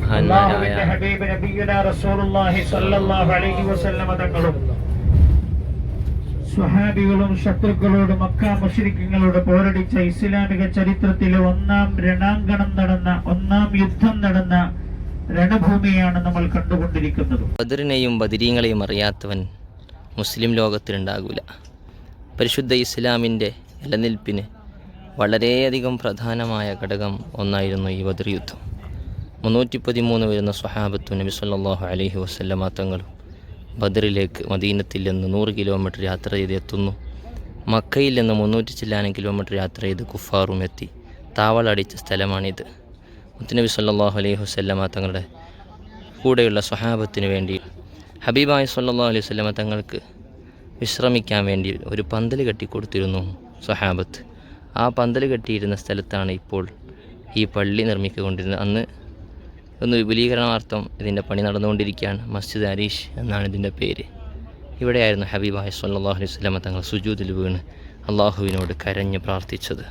മഹാന്മാരായ തങ്ങളും സ്വഹാബികളും ശത്രുക്കളോട് മക്ക മുഷരിക്കങ്ങളോട് പോരടിച്ച ഇസ്ലാമിക ചരിത്രത്തിലെ ഒന്നാം രണാങ്കണം നടന്ന ഒന്നാം യുദ്ധം നടന്ന രണഭൂമിയാണ് നമ്മൾ കണ്ടുകൊണ്ടിരിക്കുന്നത്. ബദറിനെയും ബദരീങ്ങളെയും അറിയാത്തവൻ മുസ്ലിം ലോകത്തിലുണ്ടാകൂല. പരിശുദ്ധ ഇസ്ലാമിന്റെ നിലനിൽപ്പിന് വളരെയധികം പ്രധാനമായ ഘടകം ഒന്നായിരുന്നു ഈ ബദർ യുദ്ധം. മുന്നൂറ്റി പതിമൂന്ന് വരുന്ന സ്വഹാബത്തു നബി സല്ലാഹു അലൈഹി വസല്ലമ തങ്ങളും ബദറിലേക്ക് മദീനത്തിൽ നിന്ന് നൂറ് കിലോമീറ്റർ യാത്ര ചെയ്ത് എത്തുന്നു. മക്കയിൽ നിന്ന് മുന്നൂറ്റി ചില്ലാനും കിലോമീറ്റർ യാത്ര ചെയ്ത് കുഫാറും എത്തി. താവളടിച്ച സ്ഥലമാണിത്. മുത്തുനബി സല്ലാഹു അലൈഹി വസല്ലമ തങ്ങളുടെ കൂടെയുള്ള സ്വഹാബത്തിന് വേണ്ടി ഹബീബായി സല്ലാ അലൈഹി വസല്ലമ തങ്ങൾക്ക് വിശ്രമിക്കാൻ വേണ്ടി ഒരു പന്തൽ കെട്ടിക്കൊടുത്തിരുന്നു സ്വഹാബത്ത്. ആ പന്തൽ കെട്ടിയിരുന്ന സ്ഥലത്താണ് ഇപ്പോൾ ഈ പള്ളി നിർമ്മിക്കൊണ്ടിരുന്നത് അന്ന് ഒന്ന് വിപുലീകരണാർത്ഥം ഇതിന്റെ പണി നടന്നുകൊണ്ടിരിക്കുകയാണ്. മസ്ജിദ് അരീഷ് എന്നാണ് ഇതിന്റെ പേര്. ഇവിടെയായിരുന്നു ഹബീബായ സല്ലല്ലാഹു അലൈഹി വസല്ലമ തങ്ങൾ സുജൂദിൽ വീണ് അള്ളാഹുവിനോട് കരഞ്ഞ് പ്രാർത്ഥിച്ചത്.